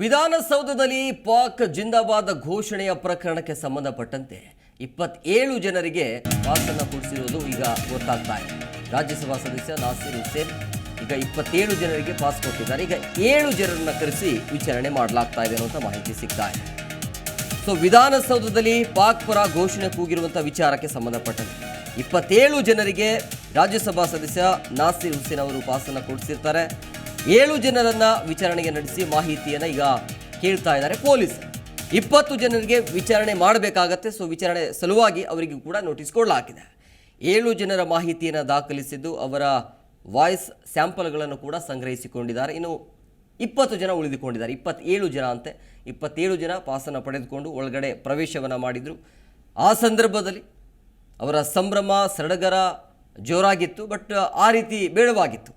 ವಿಧಾನಸೌಧದಲ್ಲಿ ಪಾಕ್ ಜಿಂದಾಬಾದ್ ಘೋಷಣೆಯ ಪ್ರಕರಣಕ್ಕೆ ಸಂಬಂಧಪಟ್ಟಂತೆ ಇಪ್ಪತ್ತೇಳು ಜನರಿಗೆ ಪಾಸನ್ನು ಕೊಡಿಸಿರುವುದು ಈಗ ಗೊತ್ತಾಗ್ತಾ ಇದೆ. ರಾಜ್ಯಸಭಾ ಸದಸ್ಯ ನಾಸೀರ್ ಹುಸೇನ್ ಈಗ ಇಪ್ಪತ್ತೇಳು ಜನರಿಗೆ ಪಾಸ್ ಕೊಟ್ಟಿದ್ದಾರೆ. ಈಗ ಏಳು ಜನರನ್ನ ಕರೆಸಿ ವಿಚಾರಣೆ ಮಾಡಲಾಗ್ತಾ ಇದೆ ಅನ್ನುವಂಥ ಮಾಹಿತಿ ಸಿಗ್ತಾ ಇದೆ. ಸೊ ವಿಧಾನಸೌಧದಲ್ಲಿ ಪಾಕ್ ಪರ ಘೋಷಣೆ ಕೂಗಿರುವಂಥ ವಿಚಾರಕ್ಕೆ ಸಂಬಂಧಪಟ್ಟಂತೆ ಇಪ್ಪತ್ತೇಳು ಜನರಿಗೆ ರಾಜ್ಯಸಭಾ ಸದಸ್ಯ ನಾಸೀರ್ ಹುಸೇನ್ ಅವರು ಪಾಸನ್ನು ಕೊಡಿಸಿರ್ತಾರೆ. ಏಳು ಜನರನ್ನ ವಿಚಾರಣೆಗೆ ನಡೆಸಿ ಮಾಹಿತಿಯನ್ನು ಈಗ ಕೇಳ್ತಾ ಇದ್ದಾರೆ ಪೊಲೀಸ್. ಇಪ್ಪತ್ತು ಜನರಿಗೆ ವಿಚಾರಣೆ ಮಾಡಬೇಕಾಗತ್ತೆ, ಸೊ ವಿಚಾರಣೆ ಸಲುವಾಗಿ ಅವರಿಗೂ ಕೂಡ ನೋಟಿಸ್ ಕೊಡಲಾಗಿದೆ. ಏಳು ಜನರ ಮಾಹಿತಿಯನ್ನು ದಾಖಲಿಸಿದ್ದು ಅವರ ವಾಯ್ಸ್ ಸ್ಯಾಂಪಲ್ಗಳನ್ನು ಕೂಡ ಸಂಗ್ರಹಿಸಿಕೊಂಡಿದ್ದಾರೆ. ಇನ್ನು ಇಪ್ಪತ್ತು ಜನ ಉಳಿದುಕೊಂಡಿದ್ದಾರೆ. ಇಪ್ಪತ್ತೇಳು ಜನ ಅಂತೆ. ಇಪ್ಪತ್ತೇಳು ಜನ ಪಾಸನ್ನು ಪಡೆದುಕೊಂಡು ಒಳಗಡೆ ಪ್ರವೇಶವನ್ನು ಮಾಡಿದರು. ಆ ಸಂದರ್ಭದಲ್ಲಿ ಅವರ ಸಂಭ್ರಮ ಸಡಗರ ಜೋರಾಗಿತ್ತು, ಬಟ್ ಆ ರೀತಿ ಬೇಡವಾಗಿತ್ತು.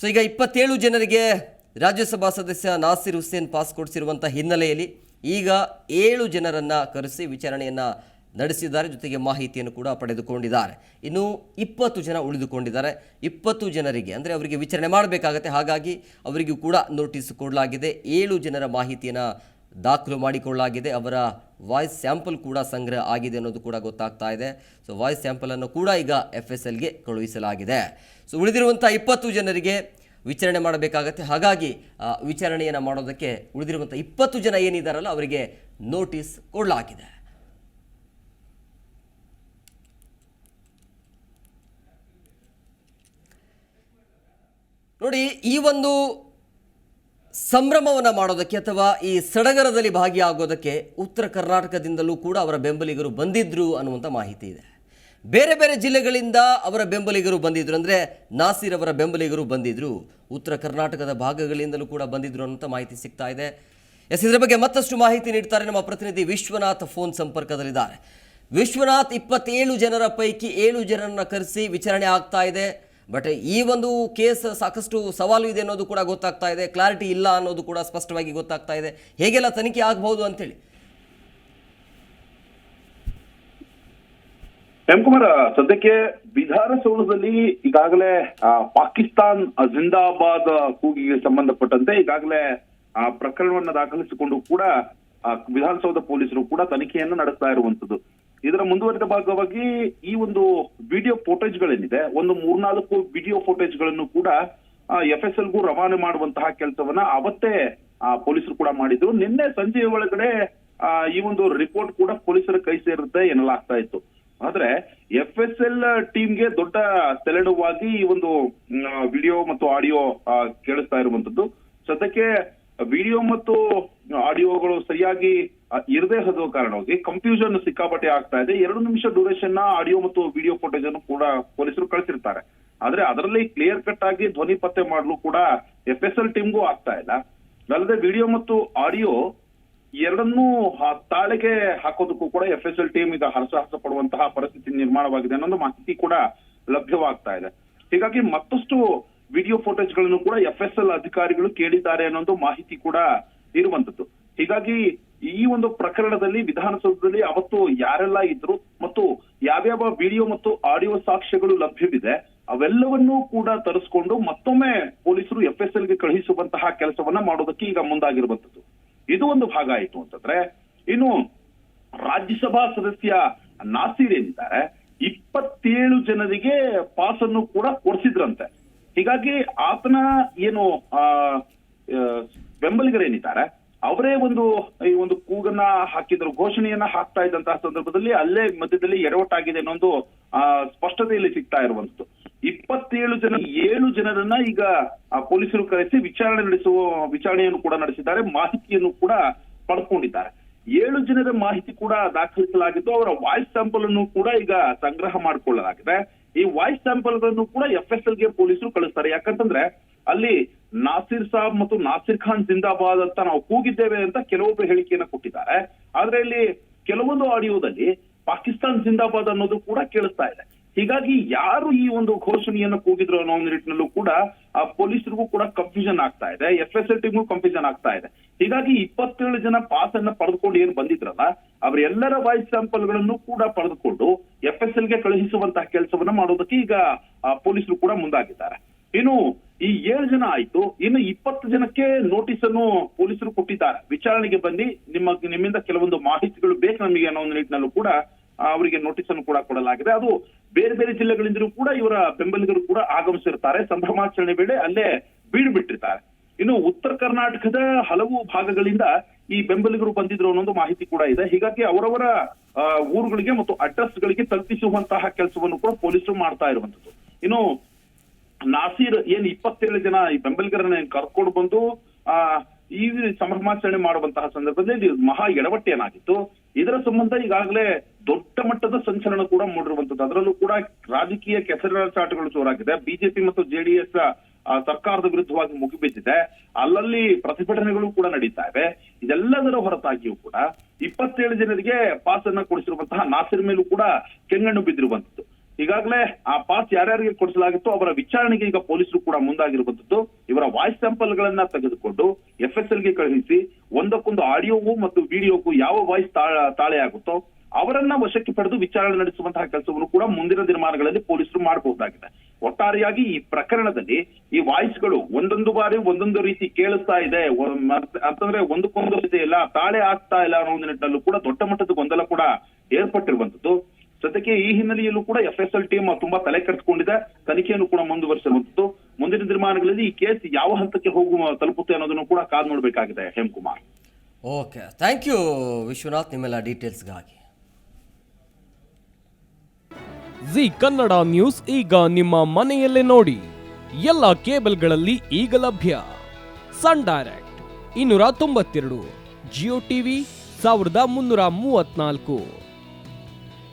ಸೊ ಈಗ ಇಪ್ಪತ್ತೇಳು ಜನರಿಗೆ ರಾಜ್ಯಸಭಾ ಸದಸ್ಯ ನಾಸಿರ್ ಹುಸೇನ್ ಪಾಸ್ ಕೊಡಿಸಿರುವಂಥ ಹಿನ್ನೆಲೆಯಲ್ಲಿ ಈಗ ಏಳು ಜನರನ್ನು ಕರೆಸಿ ವಿಚಾರಣೆಯನ್ನು ನಡೆಸಿದ್ದಾರೆ. ಜೊತೆಗೆ ಮಾಹಿತಿಯನ್ನು ಕೂಡ ಪಡೆದುಕೊಂಡಿದ್ದಾರೆ. ಇನ್ನು ಇಪ್ಪತ್ತು ಜನ ಉಳಿದುಕೊಂಡಿದ್ದಾರೆ. ಇಪ್ಪತ್ತು ಜನರಿಗೆ ಅಂದರೆ ಅವರಿಗೆ ವಿಚಾರಣೆ ಮಾಡಬೇಕಾಗತ್ತೆ. ಹಾಗಾಗಿ ಅವರಿಗೂ ಕೂಡ ನೋಟಿಸ್ ಕೊಡಲಾಗಿದೆ. ಏಳು ಜನರ ಮಾಹಿತಿಯನ್ನು ದಾಖಲು ಮಾಡಿಕೊಳ್ಳಲಾಗಿದೆ. ಅವರ ವಾಯ್ಸ್ ಸ್ಯಾಂಪಲ್ ಕೂಡ ಸಂಗ್ರಹ ಆಗಿದೆ ಅನ್ನೋದು ಕೂಡ ಗೊತ್ತಾಗ್ತಾ ಇದೆ. ಸೊ ವಾಯ್ಸ್ ಸ್ಯಾಂಪಲನ್ನು ಕೂಡ ಈಗ ಎಫ್ ಎಸ್ ಎಲ್ಗೆ ಕಳುಹಿಸಲಾಗಿದೆ. ಸೊ ಉಳಿದಿರುವಂಥ ಇಪ್ಪತ್ತು ಜನರಿಗೆ ವಿಚಾರಣೆ ಮಾಡಬೇಕಾಗತ್ತೆ. ಹಾಗಾಗಿ ವಿಚಾರಣೆಯನ್ನು ಮಾಡೋದಕ್ಕೆ ಉಳಿದಿರುವಂಥ ಇಪ್ಪತ್ತು ಜನ ಏನಿದ್ದಾರಲ್ಲ ಅವರಿಗೆ ನೋಟಿಸ್ ಕೊಡಲಾಗಿದೆ. ನೋಡಿ, ಈ ಒಂದು ಸಂಭ್ರಮವನ್ನು ಮಾಡೋದಕ್ಕೆ ಅಥವಾ ಈ ಸಡಗರದಲ್ಲಿ ಭಾಗಿಯಾಗೋದಕ್ಕೆ ಉತ್ತರ ಕರ್ನಾಟಕದಿಂದಲೂ ಕೂಡ ಅವರ ಬೆಂಬಲಿಗರು ಬಂದಿದ್ದರು ಅನ್ನುವಂಥ ಮಾಹಿತಿ ಇದೆ. ಬೇರೆ ಬೇರೆ ಜಿಲ್ಲೆಗಳಿಂದ ಅವರ ಬೆಂಬಲಿಗರು ಬಂದಿದ್ರು ಅಂದರೆ ನಾಸೀರ್ ಅವರ ಬೆಂಬಲಿಗರು ಬಂದಿದ್ದರು ಉತ್ತರ ಕರ್ನಾಟಕದ ಭಾಗಗಳಿಂದಲೂ ಕೂಡ ಬಂದಿದ್ದರು ಅನ್ನುವಂಥ ಮಾಹಿತಿ ಸಿಗ್ತಾ ಇದೆ. ಎಸ್, ಇದರ ಬಗ್ಗೆ ಮತ್ತಷ್ಟು ಮಾಹಿತಿ ನೀಡ್ತಾರೆ ನಮ್ಮ ಪ್ರತಿನಿಧಿ ವಿಶ್ವನಾಥ್ ಫೋನ್ ಸಂಪರ್ಕದಲ್ಲಿದ್ದಾರೆ. ವಿಶ್ವನಾಥ್ ಇಪ್ಪತ್ತೇಳು ಜನರ ಪೈಕಿ ಏಳು ಜನರನ್ನು ಕರೆಸಿ ವಿಚಾರಣೆ ಆಗ್ತಾ ಇದೆ. ಬಟ್ ಈ ಒಂದು ಕೇಸ್ ಸಾಕಷ್ಟು ಸವಾಲು ಇದೆ ಅನ್ನೋದು ಕೂಡ ಗೊತ್ತಾಗ್ತಾ ಇದೆ. ಕ್ಲಾರಿಟಿ ಇಲ್ಲ ಅನ್ನೋದು ಕೂಡ ಸ್ಪಷ್ಟವಾಗಿ ಗೊತ್ತಾಗ್ತಾ ಇದೆ. ಹೇಗೆಲ್ಲ ತನಿಖೆ ಆಗಬಹುದು ಅಂತೇಳಿ? ಕುಮಾರ್ ಸದ್ಯಕ್ಕೆ ವಿಧಾನಸೌಧದಲ್ಲಿ ಈಗಾಗಲೇ ಪಾಕಿಸ್ತಾನ್ ಜಿಂದಾಬಾದ್ ಕೂಗಿಗೆ ಸಂಬಂಧಪಟ್ಟಂತೆ ಈಗಾಗಲೇ, ಆ, ಪ್ರಕರಣವನ್ನ ದಾಖಲಿಸಿಕೊಂಡು ಕೂಡ ವಿಧಾನಸೌಧ ಪೊಲೀಸರು ಕೂಡ ತನಿಖೆಯನ್ನು ನಡೆಸ್ತಾ ಇರುವಂತದ್ದು. ಇದರ ಮುಂದುವರಿದ ಭಾಗವಾಗಿ ಈ ಒಂದು ವಿಡಿಯೋ ಫೋಟೇಜ್ ಗಳೇನಿದೆ, ಒಂದು ಮೂರ್ನಾಲ್ಕು ವಿಡಿಯೋ ಫೋಟೇಜ್ಗಳನ್ನು ಕೂಡ ಎಫ್ ಎಸ್ ಎಲ್ಗೂ ರವಾನೆ ಮಾಡುವಂತಹ ಕೆಲಸವನ್ನ ಅವತ್ತೇ ಪೊಲೀಸರು ಕೂಡ ಮಾಡಿದ್ರು. ನಿನ್ನೆ ಸಂಜೆ ಒಳಗಡೆ ಈ ಒಂದು ರಿಪೋರ್ಟ್ ಕೂಡ ಪೊಲೀಸರ ಕೈ ಸೇರುತ್ತೆ ಎನ್ನಲಾಗ್ತಾ ಇತ್ತು. ಆದ್ರೆ ಎಫ್ ಎಸ್ ಎಲ್ ಟೀಮ್ಗೆ ದೊಡ್ಡ ಸೆಲೆಡುವಾಗಿ ಈ ಒಂದು ವಿಡಿಯೋ ಮತ್ತು ಆಡಿಯೋ ಕೇಳಿಸ್ತಾ ಇರುವಂತದ್ದು. ಸದ್ಯಕ್ಕೆ ವಿಡಿಯೋ ಮತ್ತು ಆಡಿಯೋಗಳು ಸರಿಯಾಗಿ ಇರದೇ ಹೋದ ಕಾರಣವಾಗಿ ಕನ್ಫ್ಯೂಷನ್ ಸಿಕ್ಕಾಪಟ್ಟೆ ಆಗ್ತಾ ಇದೆ. ಎರಡು ನಿಮಿಷ ಡ್ಯೂರೇಷನ್ನ ಆಡಿಯೋ ಮತ್ತು ವಿಡಿಯೋ ಫುಟೇಜ್ ಅನ್ನು ಕೂಡ ಪೊಲೀಸರು ಕಳಿಸಿರ್ತಾರೆ. ಆದ್ರೆ ಅದರಲ್ಲಿ ಕ್ಲಿಯರ್ ಕಟ್ ಆಗಿ ಧ್ವನಿ ಪತ್ತೆ ಮಾಡಲು ಕೂಡ ಎಫ್ ಎಸ್ ಎಲ್ ಟೀಮ್ಗೂ ಆಗ್ತಾ ಇಲ್ಲ. ಅಲ್ಲದೆ ವಿಡಿಯೋ ಮತ್ತು ಆಡಿಯೋ ಎರಡನ್ನೂ ತಾಳೆಗೆ ಹಾಕೋದಕ್ಕೂ ಕೂಡ ಎಫ್ ಎಸ್ ಎಲ್ ಟೀಮ್ ಈಗ ಹರಸಾಹಸ ಪಡುವಂತಹ ಪರಿಸ್ಥಿತಿ ನಿರ್ಮಾಣವಾಗಿದೆ ಅನ್ನೋದು ಮಾಹಿತಿ ಕೂಡ ಲಭ್ಯವಾಗ್ತಾ ಇದೆ. ಹೀಗಾಗಿ ಮತ್ತಷ್ಟು ವಿಡಿಯೋ ಫೋಟೇಜ್ಗಳನ್ನು ಕೂಡ ಎಫ್ ಎಸ್ ಎಲ್ ಅಧಿಕಾರಿಗಳು ಕೇಳಿದ್ದಾರೆ ಅನ್ನೋದು ಮಾಹಿತಿ ಕೂಡ ಇರುವಂತದ್ದು. ಹೀಗಾಗಿ ಈ ಒಂದು ಪ್ರಕರಣದಲ್ಲಿ, ವಿಧಾನಸೌಧದಲ್ಲಿ ಅವತ್ತು ಯಾರೆಲ್ಲ ಇದ್ರು ಮತ್ತು ಯಾವ್ಯಾವ ವಿಡಿಯೋ ಮತ್ತು ಆಡಿಯೋ ಸಾಕ್ಷ್ಯಗಳು ಲಭ್ಯವಿದೆ, ಅವೆಲ್ಲವನ್ನೂ ಕೂಡ ತರಿಸ್ಕೊಂಡು ಮತ್ತೊಮ್ಮೆ ಪೊಲೀಸರು ಎಫ್ ಎಸ್ ಎಲ್ಗೆ ಕಳುಹಿಸುವಂತಹ ಕೆಲಸವನ್ನ ಮಾಡೋದಕ್ಕೆ ಈಗ ಮುಂದಾಗಿರುವಂತದ್ದು ಇದು ಒಂದು ಭಾಗ ಆಯಿತು ಅಂತಂದ್ರೆ, ಇನ್ನು ರಾಜ್ಯಸಭಾ ಸದಸ್ಯ ನಾಸೀರ್ ಏನಿದ್ದಾರೆ, ಇಪ್ಪತ್ತೇಳು ಜನರಿಗೆ ಪಾಸ್ ಅನ್ನು ಕೂಡ ಕೊಡಿಸಿದ್ರಂತೆ. ಹೀಗಾಗಿ ಆತನ ಏನು ಬೆಂಬಲಿಗರೇನಿದ್ದಾರೆ ಅವರೇ ಒಂದು, ಈ ಒಂದು ಕೂಗನ್ನ ಹಾಕಿದ್ರು, ಘೋಷಣೆಯನ್ನ ಹಾಕ್ತಾ ಇದ್ದಂತಹ ಸಂದರ್ಭದಲ್ಲಿ ಅಲ್ಲೇ ಮಧ್ಯದಲ್ಲಿ ಎಡವಟ್ಟಾಗಿದೆ ಅನ್ನೊಂದು, ಆ, ಸ್ಪಷ್ಟತೆಯಲ್ಲಿ ಸಿಗ್ತಾ ಇರುವಂತದ್ದು ಇಪ್ಪತ್ತೇಳು ಜನ, ಏಳು ಜನರನ್ನ ಈಗ ಪೊಲೀಸರು ಕರೆಸಿ ವಿಚಾರಣೆ ನಡೆಸುವ, ವಿಚಾರಣೆಯನ್ನು ಕೂಡ ನಡೆಸಿದ್ದಾರೆ, ಮಾಹಿತಿಯನ್ನು ಕೂಡ ಪಡ್ಕೊಂಡಿದ್ದಾರೆ. ಏಳು ಜನರ ಮಾಹಿತಿ ಕೂಡ ದಾಖಲಿಸಲಾಗಿದ್ದು, ಅವರ ವಾಯ್ಸ್ ಸ್ಯಾಂಪಲ್ ಅನ್ನು ಕೂಡ ಈಗ ಸಂಗ್ರಹ ಮಾಡಿಕೊಳ್ಳಲಾಗಿದೆ. ಈ ವಾಯ್ಸ್ ಸ್ಯಾಂಪಲ್ಗಳನ್ನು ಕೂಡ ಎಫ್ ಎಸ್ ಎಲ್ಗೆ ಪೊಲೀಸರು ಕಳಿಸ್ತಾರೆ. ಯಾಕಂತಂದ್ರೆ, ಅಲ್ಲಿ ನಾಸಿರ್ ಸಾಬ್ ಮತ್ತು ನಾಸಿರ್ ಖಾನ್ ಜಿಂದಾಬಾದ್ ಅಂತ ನಾವು ಕೂಗಿದ್ದೇವೆ ಅಂತ ಕೆಲವೊಬ್ಬರು ಹೇಳಿಕೆಯನ್ನ ಕೊಟ್ಟಿದ್ದಾರೆ. ಆದ್ರೆ ಇಲ್ಲಿ ಕೆಲವೊಂದು ಆಡಿಯೋದಲ್ಲಿ ಪಾಕಿಸ್ತಾನ್ ಜಿಂದಾಬಾದ್ ಅನ್ನೋದು ಕೂಡ ಕೇಳಿಸ್ತಾ ಇದೆ. ಹೀಗಾಗಿ ಯಾರು ಈ ಒಂದು ಘೋಷಣೆಯನ್ನು ಕೂಗಿದ್ರು ಅನ್ನೋ ಒಂದು ನಿಟ್ಟಿನಲ್ಲೂ ಕೂಡ ಆ ಪೊಲೀಸರಿಗೂ ಕೂಡ ಕನ್ಫ್ಯೂಷನ್ ಆಗ್ತಾ ಇದೆ. ಎಫ್ ಎಸ್ ಎಲ್ ಟಿಗೂ ಕನ್ಫ್ಯೂಷನ್ ಆಗ್ತಾ ಇದೆ. ಹೀಗಾಗಿ ಇಪ್ಪತ್ತೇಳು ಜನ ಪಾಸ್ ಅನ್ನ ಪಡೆದುಕೊಂಡು ಏನು ಬಂದಿದ್ರಲ್ಲ, ಅವರೆಲ್ಲರ ವಾಯ್ಸ್ ಸ್ಯಾಂಪಲ್ಗಳನ್ನು ಕೂಡ ಪಡೆದುಕೊಂಡು ಎಫ್ ಎಸ್ ಎಲ್ಗೆ ಕಳುಹಿಸುವಂತಹ ಕೆಲಸವನ್ನ ಮಾಡೋದಕ್ಕೆ ಈಗ ಪೊಲೀಸರು ಕೂಡ ಮುಂದಾಗಿದ್ದಾರೆ. ಇನ್ನು ಈ ಏಳು ಜನ ಆಯ್ತು. ಇನ್ನು ಇಪ್ಪತ್ತು ಜನಕ್ಕೆ ನೋಟಿಸ್ ಅನ್ನು ಪೊಲೀಸರು ಕೊಟ್ಟಿದ್ದಾರೆ. ವಿಚಾರಣೆಗೆ ಬಂದು ನಿಮ್ಮ, ನಿಮ್ಮಿಂದ ಕೆಲವೊಂದು ಮಾಹಿತಿಗಳು ಬೇಕು ನಮಗೆ ಅನ್ನೋ ಒಂದು ನಿಟ್ಟಿನಲ್ಲೂ ಕೂಡ ಅವರಿಗೆ ನೋಟಿಸ್ ಅನ್ನು ಕೂಡ ಕೊಡಲಾಗಿದೆ. ಅದು ಬೇರೆ ಬೇರೆ ಜಿಲ್ಲೆಗಳಿಂದಲೂ ಕೂಡ ಇವರ ಬೆಂಬಲಿಗರು ಕೂಡ ಆಗಮಿಸಿರ್ತಾರೆ. ಸಂಭ್ರಮಾಚರಣೆ ವೇಳೆ ಅಲ್ಲೇ ಬೀಡು ಬಿಟ್ಟಿರ್ತಾರೆ ಇನ್ನು ಉತ್ತರ ಕರ್ನಾಟಕದ ಹಲವು ಭಾಗಗಳಿಂದ ಈ ಬೆಂಬಲಿಗರು ಬಂದಿದ್ರು ಅನ್ನೋದು ಮಾಹಿತಿ ಕೂಡ ಇದೆ. ಹೀಗಾಗಿ ಅವರವರ ಊರುಗಳಿಗೆ ಮತ್ತು ಅಡ್ರೆಸ್ ಗಳಿಗೆ ತಲುಪಿಸುವಂತಹ ಕೆಲಸವನ್ನು ಕೂಡ ಪೊಲೀಸರು ಮಾಡ್ತಾ ಇರುವಂತದ್ದು ಇನ್ನು ನಾಸೀರ್ ಏನ್ ಇಪ್ಪತ್ತೇಳು ಜನ ಈ ಬೆಂಬಲಿಗರನ್ನ ಕರ್ಕೊಂಡು ಬಂದು, ಆ, ಈ ಸಂಭ್ರಮಾಚರಣೆ ಮಾಡುವಂತಹ ಸಂದರ್ಭದಲ್ಲಿ ಮಹಾ ಎಡವಟ್ಟು ಏನಾಗಿತ್ತು. ಇದರ ಸಂಬಂಧ ಈಗಾಗಲೇ ದೊಡ್ಡ ಮಟ್ಟದ ಸಂಚಲನ ಕೂಡ ಮೂಡಿರುವಂತದ್ದು. ಅದರಲ್ಲೂ ಕೂಡ ರಾಜಕೀಯ ಕೆಸರಾಚಾಟಗಳು ಜೋರಾಗಿದೆ. ಬಿಜೆಪಿ ಮತ್ತು ಜೆಡಿಎಸ್ ಸರ್ಕಾರದ ವಿರುದ್ಧವಾಗಿ ಮುಗಿಬಿದ್ದಿದೆ. ಅಲ್ಲಲ್ಲಿ ಪ್ರತಿಭಟನೆಗಳು ಕೂಡ ನಡೀತಾ ಇವೆ. ಇದೆಲ್ಲದರ ಹೊರತಾಗಿಯೂ ಕೂಡ ಇಪ್ಪತ್ತೇಳು ಜನರಿಗೆ ಪಾಸ್ ಅನ್ನ ಕೊಡಿಸಿರುವಂತಹ ನಾಸಿರ್ ಮೇಲೂ ಕೂಡ ಕೆಂಗಣ್ಣು ಬಿದ್ದಿರುವಂತದ್ದು. ಈಗಾಗಲೇ ಆ ಪಾಸ್ ಯಾರ್ಯಾರಿಗೆ ಕೊಡಿಸಲಾಗಿತ್ತು ಅವರ ವಿಚಾರಣೆಗೆ ಈಗ ಪೊಲೀಸರು ಕೂಡ ಮುಂದಾಗಿರುವಂತದ್ದು ಇವರ ವಾಯ್ಸ್ ಸ್ಯಾಂಪಲ್ ಗಳನ್ನ ತೆಗೆದುಕೊಂಡು ಎಫ್ ಎಸ್ ಎಲ್ಗೆ ಕಳುಹಿಸಿ ಒಂದಕ್ಕೊಂದು ಆಡಿಯೋಗೂ ಮತ್ತು ವಿಡಿಯೋಗೂ ಯಾವ ವಾಯ್ಸ್ ತಾಳೆ ಆಗುತ್ತೋ ಅವರನ್ನ ವಶಕ್ಕೆ ಪಡೆದು ವಿಚಾರಣೆ ನಡೆಸುವಂತಹ ಕೆಲಸವನ್ನು ಕೂಡ ಮುಂದಿನ ದಿನಮಾನಗಳಲ್ಲಿ ಪೊಲೀಸರು ಮಾಡಬಹುದಾಗಿದೆ. ಒಟ್ಟಾರೆಯಾಗಿ ಈ ಪ್ರಕರಣದಲ್ಲಿ ಈ ವಾಯ್ಸ್ಗಳು ಒಂದೊಂದು ಬಾರಿ ಒಂದೊಂದು ರೀತಿ ಕೇಳಿಸ್ತಾ ಇದೆ. ಅಂತಂದ್ರೆ ಒಂದಕ್ಕೊಂದು ರೀತಿ ಇಲ್ಲ, ತಾಳೆ ಆಗ್ತಾ ಇಲ್ಲ ಅನ್ನೋ ಒಂದು ನಿಟ್ಟಿನಲ್ಲೂ ಕೂಡ ದೊಡ್ಡ ಮಟ್ಟದ ಗೊಂದಲ ಕೂಡ ಏರ್ಪಟ್ಟಿರುವಂತದ್ದು ಸದ್ಯಕ್ಕೆ ಈ ಹಿನ್ನೆಲೆಯಲ್ಲೂ ಕೂಡ ಎಫ್ ಎಸ್ ಎಲ್ ಟೀಮ್ ತುಂಬಾ ತಲೆ ಕೆಡಿಸಿಕೊಂಡಿದೆ. ತನಿಖೆಯನ್ನು ಕೂಡ ಮುಂದುವರಿಸಲಾಗುತ್ತಿತ್ತು ಮುಂದಿನ ನಿರ್ಮಾಣಗಳಲ್ಲಿ ಈ ಕೇಸ್ ಯಾವ ಹಂತಕ್ಕೆ ಹೋಗುವ ತಲುಪುತ್ತೆ ಅನ್ನೋದನ್ನು ಕೂಡ ಕಾದ್ ನೋಡಬೇಕಾಗಿದೆ Hemakumar. Okay thank you Vishwanath ನಿಮ್ಮೆಲ್ಲ ಡೀಟೇಲ್ಸ್ಗಾಗಿ ಜಿ ಕನ್ನಡ ನ್ಯೂಸ್ ಈಗ ನಿಮ್ಮ ಮನೆಯಲ್ಲೇ ನೋಡಿ. ಎಲ್ಲ ಕೇಬಲ್ಗಳಲ್ಲಿ ಈಗ ಲಭ್ಯ. ಸನ್ ಡೈರೆಕ್ಟ್ ಇನ್ನೂರ ತೊಂಬತ್ತೆರಡು ಜಿಯೋ ಟಿವಿ ಸಾವಿರದ ಮುನ್ನೂರ ಮೂವತ್ನಾಲ್ಕು